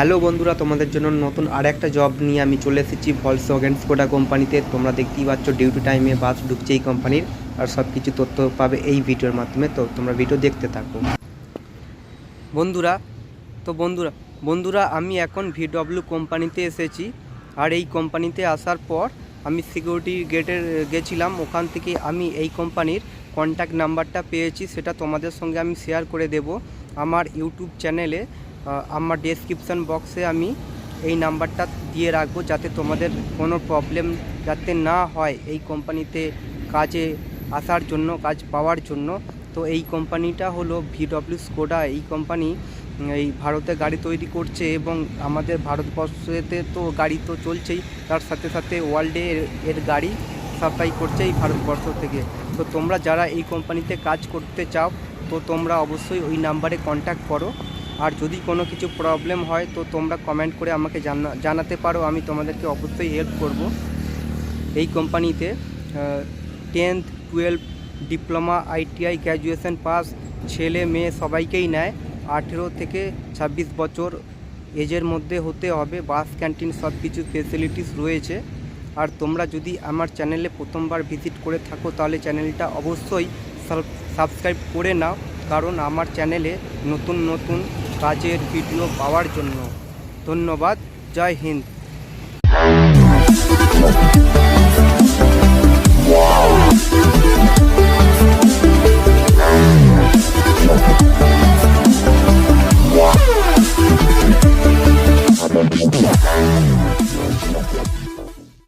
Hello বন্ধুরা, তোমাদের জন্য নতুন আর একটা জব নিয়ে আমি চলে এসেছি ভলস ওয়াগেন স্কোডা কোম্পানিতে। তোমরা দেখতেই পাচ্ছ ডিউটি টাইমে বাস ঢুকছে এই কোম্পানির, আর সব কিছু তথ্য পাবে এই ভিডিওর মাধ্যমে। তো তোমরা ভিডিও দেখতে থাকো। বন্ধুরা, তো বন্ধুরা বন্ধুরা, আমি এখন ভিডব্লিউ কোম্পানিতে এসেছি, আর এই কোম্পানিতে আসার পর আমি সিকিউরিটি গেটে গেছিলাম। ওখান থেকে আমি এই কোম্পানির কন্ট্যাক্ট নাম্বারটা পেয়েছি, সেটা তোমাদের সঙ্গে আমি শেয়ার করে দেব। আমার ইউটিউব চ্যানেলে আমার ডেসক্রিপশান বক্সে আমি এই নাম্বারটা দিয়ে রাখব যাতে তোমাদের কোনো প্রবলেম যাতে না হয় এই কোম্পানিতে কাজে আসার জন্য, কাজ পাওয়ার জন্য। তো এই কোম্পানিটা হলো ভিডব্লিউ স্কোডা এই কোম্পানি এই ভারতে গাড়ি তৈরি করছে এবং আমাদের ভারতবর্ষেতে তো গাড়ি তো চলছেই, তার সাথে সাথে ওয়ার্ল্ডে এর- গাড়ি সাপ্লাই করছে এই ভারতবর্ষ থেকে। তো তোমরা যারা এই কোম্পানিতে কাজ করতে চাও, তো তোমরা অবশ্যই ওই নাম্বারে কন্ট্যাক্ট করো। আর যদি কোনো কিছু প্রবলেম হয়, তো তোমরা কমেন্ট করে আমাকে জানা, জানাতে পারো। আমি তোমাদেরকে অবশ্যই হেল্প করব। এই কোম্পানিতে tenth twelfth diploma ITI graduation pass ছেলে, মেয়ে সবাইকেই নেয়। আঠেরো থেকে ছাব্বিশ বছর এজের মধ্যে হতে হবে। বাস, ক্যান্টিন সব কিছু ফেসিলিটিস রয়েছে। আর তোমরা যদি আমার চ্যানেলে প্রথমবার ভিজিট করে থাকো, তাহলে চ্যানেলটা অবশ্যই সাবস্ক্রাইব করে নাও। কারণ আমার চ্যানেলে নতুন নতুন কাজের ভিডিও পাওয়ার জন্য। ধন্যবাদ জয় হিন্দ।